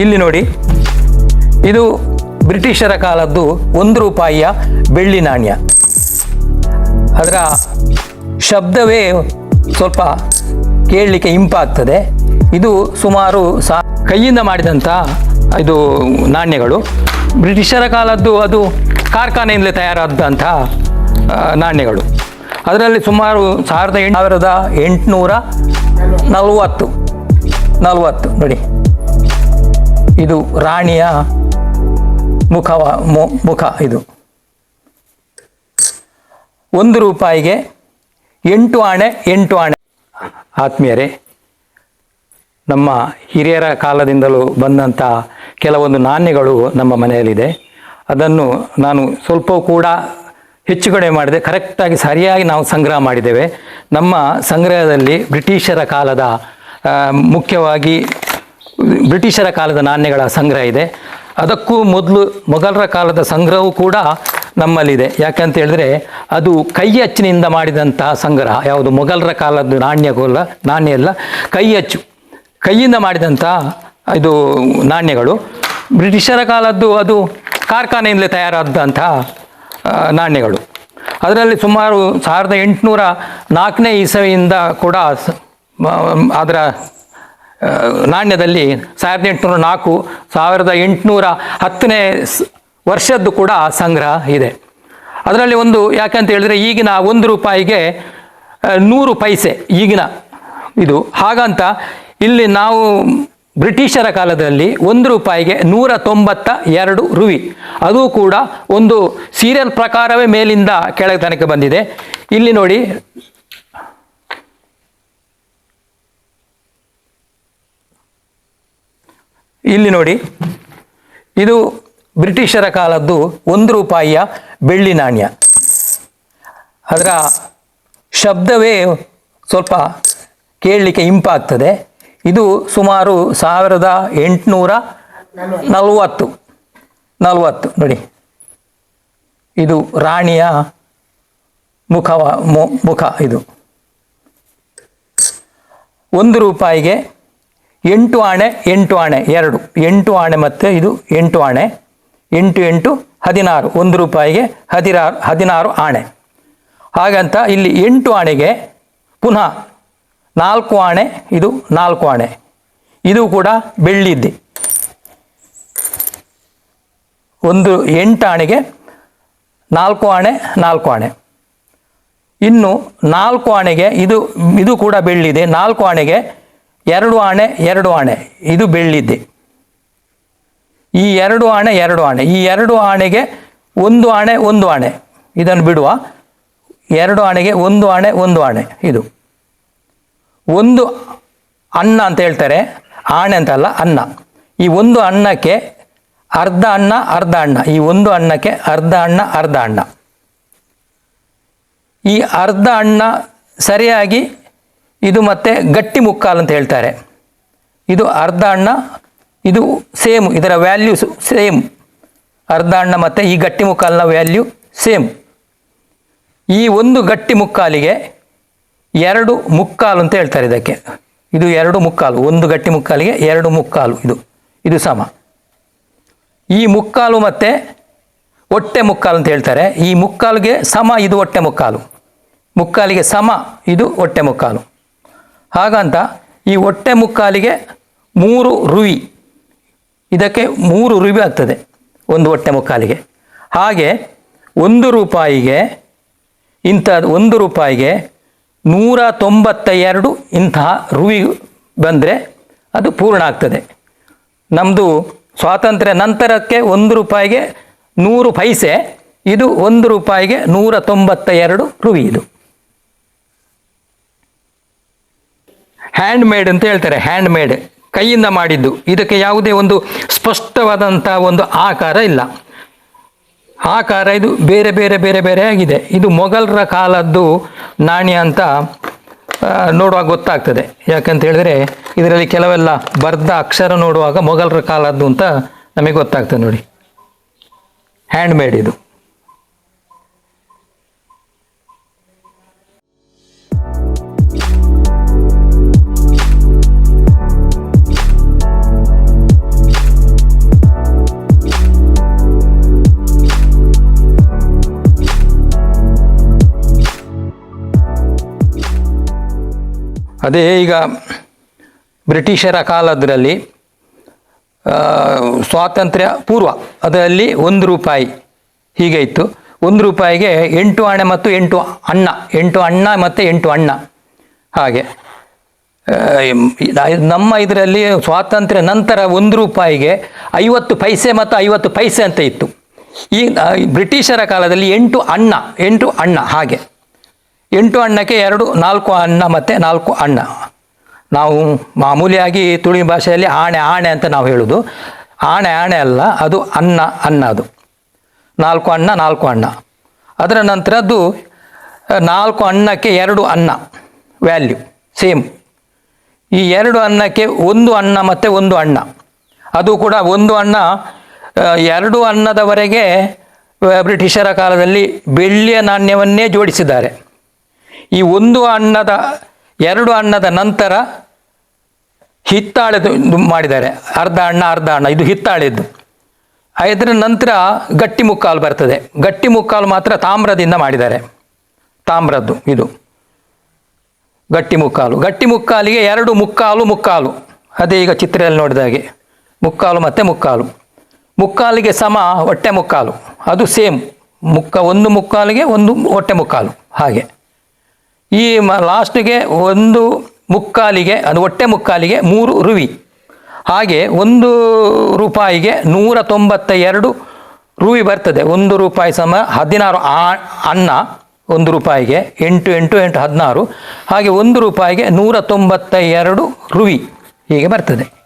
ಇಲ್ಲಿ ನೋಡಿ. ಇದು ಬ್ರಿಟಿಷರ ಕಾಲದ್ದು ಒಂದು ರೂಪಾಯಿಯ ಬೆಳ್ಳಿ ನಾಣ್ಯ. ಅದರ ಶಬ್ದವೇ ಸ್ವಲ್ಪ ಕೇಳಲಿಕ್ಕೆ ಇಂಪಾಗ್ತದೆ. ಇದು ಸುಮಾರು ಸಾ ಕೈಯಿಂದ ಮಾಡಿದಂಥ ಇದು ನಾಣ್ಯಗಳು. ಬ್ರಿಟಿಷರ ಕಾಲದ್ದು ಅದು ಕಾರ್ಖಾನೆಯಿಂದಲೇ ತಯಾರಾದಂಥ ನಾಣ್ಯಗಳು. ಅದರಲ್ಲಿ ಸುಮಾರು ಸಾವಿರದ ಎಂಟು ಸಾವಿರದ ಎಂಟುನೂರ ನಲವತ್ತು. ನಲವತ್ತು, ನೋಡಿ. ಇದು ರಾಣಿಯ ಮುಖವ ಮುಖ ಇದು. ಒಂದು ರೂಪಾಯಿಗೆ ಎಂಟು ಆಣೆ ಎಂಟು ಆಣೆ. ಆತ್ಮೀಯರೇ, ನಮ್ಮ ಹಿರಿಯರ ಕಾಲದಿಂದಲೂ ಬಂದಂಥ ಕೆಲವೊಂದು ನಾಣ್ಯಗಳು ನಮ್ಮ ಮನೆಯಲ್ಲಿದೆ. ಅದನ್ನು ನಾನು ಸ್ವಲ್ಪ ಕೂಡ ಹೆಚ್ಚು ಕಡಿಮೆ ಮಾಡಿದೆ. ಕರೆಕ್ಟಾಗಿ ಸರಿಯಾಗಿ ನಾವು ಸಂಗ್ರಹ ಮಾಡಿದ್ದೇವೆ. ನಮ್ಮ ಸಂಗ್ರಹದಲ್ಲಿ ಬ್ರಿಟಿಷರ ಕಾಲದ ಮುಖ್ಯವಾಗಿ ಬ್ರಿಟಿಷರ ಕಾಲದ ನಾಣ್ಯಗಳ ಸಂಗ್ರಹ ಇದೆ. ಅದಕ್ಕೂ ಮೊದಲು ಮೊಘಲರ ಕಾಲದ ಸಂಗ್ರಹವೂ ಕೂಡ ನಮ್ಮಲ್ಲಿದೆ. ಯಾಕಂತ ಹೇಳಿದ್ರೆ ಅದು ಕೈ ಅಚ್ಚಿನಿಂದ ಮಾಡಿದಂತಹ ಸಂಗ್ರಹ. ಯಾವುದು ಮೊಘಲರ ಕಾಲದ ನಾಣ್ಯಗೋಲ್ಲ ನಾಣ್ಯ ಎಲ್ಲ ಕೈ ಅಚ್ಚು ಕೈಯಿಂದ ಮಾಡಿದಂಥ ಇದು ನಾಣ್ಯಗಳು. ಬ್ರಿಟಿಷರ ಕಾಲದ್ದು ಅದು ಕಾರ್ಖಾನೆಯಿಂದಲೇ ತಯಾರಾದಂತಹ ನಾಣ್ಯಗಳು. ಅದರಲ್ಲಿ ಸುಮಾರು ಸಾವಿರದ ಎಂಟುನೂರ ನಾಲ್ಕನೇ ಇಸವಿಯಿಂದ ಕೂಡ ಅದರ ನಾಣ್ಯದಲ್ಲಿ ಸಾವಿರದ ಎಂಟುನೂರ ನಾಲ್ಕು, ಸಾವಿರದ ಎಂಟುನೂರ ಹತ್ತನೇ ವರ್ಷದ್ದು ಕೂಡ ಸಂಗ್ರಹ ಇದೆ. ಅದರಲ್ಲಿ ಒಂದು ಯಾಕಂತ ಹೇಳಿದ್ರೆ ಈಗಿನ ಒಂದು ರೂಪಾಯಿಗೆ ನೂರು ಪೈಸೆ ಈಗಿನ ಇದು. ಹಾಗಂತ ಇಲ್ಲಿ ನಾವು ಬ್ರಿಟಿಷರ ಕಾಲದಲ್ಲಿ ಒಂದು ರೂಪಾಯಿಗೆ ನೂರ ತೊಂಬತ್ತ ಎರಡು ರುವಿ. ಅದು ಕೂಡ ಒಂದು ಸೀರಿಯಲ್ ಪ್ರಕಾರವೇ ಮೇಲಿಂದ ಕೆಳಗೆ ತನಕ ಬಂದಿದೆ. ಇಲ್ಲಿ ನೋಡಿ ಇಲ್ಲಿ ನೋಡಿ. ಇದು ಬ್ರಿಟಿಷರ ಕಾಲದ್ದು ಒಂದು ರೂಪಾಯಿಯ ಬೆಳ್ಳಿ ನಾಣ್ಯ. ಅದರ ಶಬ್ದವೇ ಸ್ವಲ್ಪ ಕೇಳಲಿಕ್ಕೆ ಇಂಪಾಗ್ತದೆ. ಇದು ಸುಮಾರು ಸಾವಿರದ ಎಂಟುನೂರ ನಲವತ್ತು. ನಲವತ್ತು, ನೋಡಿ. ಇದು ರಾಣಿಯ ಮುಖವ ಮುಖ ಇದು. ಒಂದು ರೂಪಾಯಿಗೆ ಎಂಟು ಆಣೆ ಎಂಟು ಆಣೆ, ಎರಡು. ಎಂಟು ಆಣೆ ಮತ್ತು ಇದು ಎಂಟು ಆಣೆ. ಎಂಟು ಎಂಟು ಹದಿನಾರು. ಒಂದು ರೂಪಾಯಿಗೆ ಹದಿನಾರು ಹದಿನಾರು ಆಣೆ. ಹಾಗಂತ ಇಲ್ಲಿ ಎಂಟು ಆಣೆಗೆ ಪುನಃ ನಾಲ್ಕು ಆಣೆ, ಇದು ನಾಲ್ಕು ಆಣೆ. ಇದು ಕೂಡ ಬೆಳ್ಳಿದ್ದೆ. ಒಂದು ಎಂಟು ಆಣೆಗೆ ನಾಲ್ಕು ಆಣೆ ನಾಲ್ಕು ಆಣೆ. ಇನ್ನು ನಾಲ್ಕು ಆಣೆಗೆ ಇದು ಇದು ಕೂಡ ಬೆಳ್ಳಿದೆ. ನಾಲ್ಕು ಆಣೆಗೆ ಎರಡು ಆಣೆ ಎರಡು ಆಣೆ. ಇದು ಬೆಳ್ಳಿದ್ದೆ. ಈ ಎರಡು ಆಣೆ ಎರಡು ಆಣೆ. ಈ ಎರಡು ಆಣೆಗೆ ಒಂದು ಆಣೆ ಒಂದು ಆಣೆ. ಇದನ್ನು ಬಿಡುವ. ಎರಡು ಆಣೆಗೆ ಒಂದು ಆಣೆ ಒಂದು ಆಣೆ. ಇದು. ಒಂದು ಅನ್ನ ಅಂತ ಹೇಳ್ತಾರೆ. ಆಣೆ ಅಂತಲ್ಲ ಅನ್ನ. ಈ ಒಂದು ಅನ್ನಕ್ಕೆ ಅರ್ಧ ಅನ್ನ, ಅರ್ಧ ಅಣ್ಣ ಈ ಒಂದು ಅನ್ನಕ್ಕೆ ಅರ್ಧ ಅಣ್ಣ ಅರ್ಧ ಅಣ್ಣ ಈ ಅರ್ಧ ಅಣ್ಣ ಸರಿಯಾಗಿ ಇದು ಮತ್ತೆ ಗಟ್ಟಿ ಮುಕ್ಕಾಲು ಅಂತ ಹೇಳ್ತಾರೆ. ಇದು ಅರ್ಧ ಅಣ್ಣ, ಇದು ಸೇಮ್, ಇದರ ವ್ಯಾಲ್ಯೂ ಸೇಮ್. ಅರ್ಧ ಅಣ್ಣ ಮತ್ತು ಈ ಗಟ್ಟಿ ಮುಕ್ಕಾಲಿನ ವ್ಯಾಲ್ಯೂ ಸೇಮ್. ಈ ಒಂದು ಗಟ್ಟಿ ಮುಕ್ಕಾಲಿಗೆ ಎರಡು ಮುಕ್ಕಾಲು ಅಂತ ಹೇಳ್ತಾರೆ ಇದಕ್ಕೆ. ಇದು ಎರಡು ಮುಕ್ಕಾಲು, ಒಂದು ಗಟ್ಟಿ ಮುಕ್ಕಾಲಿಗೆ ಎರಡು ಮುಕ್ಕಾಲು ಇದು. ಇದು ಸಮ. ಈ ಮುಕ್ಕಾಲು ಮತ್ತು ಹೊಟ್ಟೆ ಮುಕ್ಕಾಲು ಅಂತ ಹೇಳ್ತಾರೆ. ಈ ಮುಕ್ಕಾಲಿಗೆ ಸಮ, ಇದು ಹೊಟ್ಟೆ ಮುಕ್ಕಾಲು. ಮುಕ್ಕಾಲಿಗೆ ಸಮ, ಇದು ಹೊಟ್ಟೆ ಮುಕ್ಕಾಲು. ಹಾಗಂತ ಈ ಹೊಟ್ಟೆ ಮುಕ್ಕಾಲಿಗೆ ಮೂರು ರುವಿ ಇದಕ್ಕೆ ಮೂರು ರುವಿ ಆಗ್ತದೆ ಒಂದು ಹೊಟ್ಟೆ ಮುಕ್ಕಾಲಿಗೆ. ಹಾಗೆ ಒಂದು ರೂಪಾಯಿಗೆ ಇಂಥ ಒಂದು ರೂಪಾಯಿಗೆ ನೂರ ತೊಂಬತ್ತ ಎರಡು ಇಂತಹ ರುವಿ ಬಂದರೆ ಅದು ಪೂರ್ಣ ಆಗ್ತದೆ. ನಮ್ಮದು ಸ್ವಾತಂತ್ರ್ಯ ನಂತರಕ್ಕೆ ಒಂದು ರೂಪಾಯಿಗೆ ನೂರು ಪೈಸೆ, ಇದು ಒಂದು ರೂಪಾಯಿಗೆ ನೂರ ತೊಂಬತ್ತ ಎರಡು ರುವಿ ಇದು. ಹ್ಯಾಂಡ್ ಮೇಡ್ ಅಂತ ಹೇಳ್ತಾರೆ ಹ್ಯಾಂಡ್ ಮೇಡ್ ಕೈಯಿಂದ ಮಾಡಿದ್ದು. ಇದಕ್ಕೆ ಯಾವುದೇ ಒಂದು ಸ್ಪಷ್ಟವಾದಂಥ ಒಂದು ಆಕಾರ ಇಲ್ಲ. ಆಕಾರ ಇದು ಬೇರೆ ಬೇರೆ ಬೇರೆ ಬೇರೆ ಆಗಿದೆ. ಇದು ಮೊಘಲರ ಕಾಲದ್ದು ನಾಣ್ಯ ಅಂತ ನೋಡುವಾಗ ಗೊತ್ತಾಗ್ತದೆ. ಯಾಕಂತ ಹೇಳಿದ್ರೆ ಇದರಲ್ಲಿ ಕೆಲವೆಲ್ಲ ಬರ್ದ ಅಕ್ಷರ ನೋಡುವಾಗ ಮೊಘಲರ ಕಾಲದ್ದು ಅಂತ ನಮಗೆ ಗೊತ್ತಾಗ್ತದೆ ನೋಡಿ. ಹ್ಯಾಂಡ್ ಮೇಡ್ ಇದು. ಅದೇ ಈಗ ಬ್ರಿಟಿಷರ ಕಾಲದರಲ್ಲಿ ಸ್ವಾತಂತ್ರ್ಯ ಪೂರ್ವ, ಅದರಲ್ಲಿ ಒಂದು ರೂಪಾಯಿ ಹೀಗೆ ಇತ್ತು ಒಂದು ರೂಪಾಯಿಗೆ ಎಂಟು ಆಣೆ ಮತ್ತು ಎಂಟು ಅಣ್ಣ ಎಂಟು ಅಣ್ಣ ಮತ್ತು ಎಂಟು ಅಣ್ಣ ಹಾಗೆ. ನಮ್ಮ ಇದರಲ್ಲಿ ಸ್ವಾತಂತ್ರ್ಯ ನಂತರ ಒಂದು ರೂಪಾಯಿಗೆ ಐವತ್ತು ಪೈಸೆ ಮತ್ತು ಐವತ್ತು ಪೈಸೆ ಅಂತ ಇತ್ತು. ಈ ಬ್ರಿಟಿಷರ ಕಾಲದಲ್ಲಿ ಎಂಟು ಅಣ್ಣ ಎಂಟು ಅಣ್ಣ ಹಾಗೆ. ಎಂಟು ಅಣ್ಣಕ್ಕೆ ಎರಡು, ನಾಲ್ಕು ಅಣ್ಣ ಮತ್ತು ನಾಲ್ಕು ಅಣ್ಣ ನಾವು ಮಾಮೂಲಿಯಾಗಿ ತುಳಿ ಭಾಷೆಯಲ್ಲಿ ಆಣೆ ಆಣೆ ಅಂತ ನಾವು ಹೇಳೋದು. ಆಣೆ ಆಣೆ ಅಲ್ಲ, ಅದು ಅನ್ನ ಅನ್ನ ಅದು. ನಾಲ್ಕು ಅಣ್ಣ ನಾಲ್ಕು ಅಣ್ಣ ಅದರ ನಂತರದ್ದು ನಾಲ್ಕು ಅನ್ನಕ್ಕೆ ಎರಡು ಅನ್ನ ವ್ಯಾಲ್ಯೂ ಸೇಮ್ ಈ ಎರಡು ಅನ್ನಕ್ಕೆ ಒಂದು ಅನ್ನ ಮತ್ತು ಒಂದು ಅಣ್ಣ ಅದು ಕೂಡ ಒಂದು ಅಣ್ಣ ಎರಡು ಅನ್ನದವರೆಗೆ ಬ್ರಿಟಿಷರ ಕಾಲದಲ್ಲಿ ಬೆಳ್ಳಿಯ ನಾಣ್ಯವನ್ನೇ ಜೋಡಿಸಿದ್ದಾರೆ. ಈ ಒಂದು ಅನ್ನದ, ಎರಡು ಅನ್ನದ ನಂತರ ಹಿತ್ತಾಳೆದು ಮಾಡಿದ್ದಾರೆ. ಅರ್ಧ ಅಣ್ಣ ಅರ್ಧ ಅಣ್ಣ, ಇದು ಹಿತ್ತಾಳೆದ್ದು. ಅದರ ನಂತರ ಗಟ್ಟಿ ಮುಕ್ಕಾಲು ಬರ್ತದೆ. ಗಟ್ಟಿ ಮುಕ್ಕಾಲು ಮಾತ್ರ ತಾಮ್ರದಿಂದ ಮಾಡಿದ್ದಾರೆ. ತಾಮ್ರದ್ದು ಇದು. ಗಟ್ಟಿ ಮುಕ್ಕಾಲು. ಗಟ್ಟಿ ಮುಕ್ಕಾಲಿಗೆ ಎರಡು ಮುಕ್ಕಾಲು ಮುಕ್ಕಾಲು. ಅದೇ ಈಗ ಚಿತ್ರದಲ್ಲಿ ನೋಡಿದ ಹಾಗೆ. ಮುಕ್ಕಾಲು ಮತ್ತು ಮುಕ್ಕಾಲು. ಮುಕ್ಕಾಲಿಗೆ ಸಮ, ಹೊಟ್ಟೆ ಮುಕ್ಕಾಲು. ಅದು ಸೇಮ್. ಮುಕ್ಕ, ಒಂದು ಮುಕ್ಕಾಲಿಗೆ ಒಂದು ಹೊಟ್ಟೆ ಮುಕ್ಕಾಲು. ಹಾಗೆ. ಈ ಮ ಲಾಸ್ಟಿಗೆ ಒಂದು ಮುಕ್ಕಾಲಿಗೆ, ಅದು ಹೊಟ್ಟೆ ಮುಕ್ಕಾಲಿಗೆ ಮೂರು ರುವಿ. ಹಾಗೆ ಒಂದು ರೂಪಾಯಿಗೆ ನೂರ ತೊಂಬತ್ತ ಎರಡು ರುವಿ ಬರ್ತದೆ. ಒಂದು ರೂಪಾಯಿ ಸಮ ಹದಿನಾರು ಆ, ಅನ್ನ, ಒಂದು ರೂಪಾಯಿಗೆ ಎಂಟು ಎಂಟು ಎಂಟು, ಹದಿನಾರು. ಹಾಗೆ ಒಂದು ರೂಪಾಯಿಗೆ ನೂರ ತೊಂಬತ್ತ ಎರಡು ರುವಿ ಹೀಗೆ ಬರ್ತದೆ.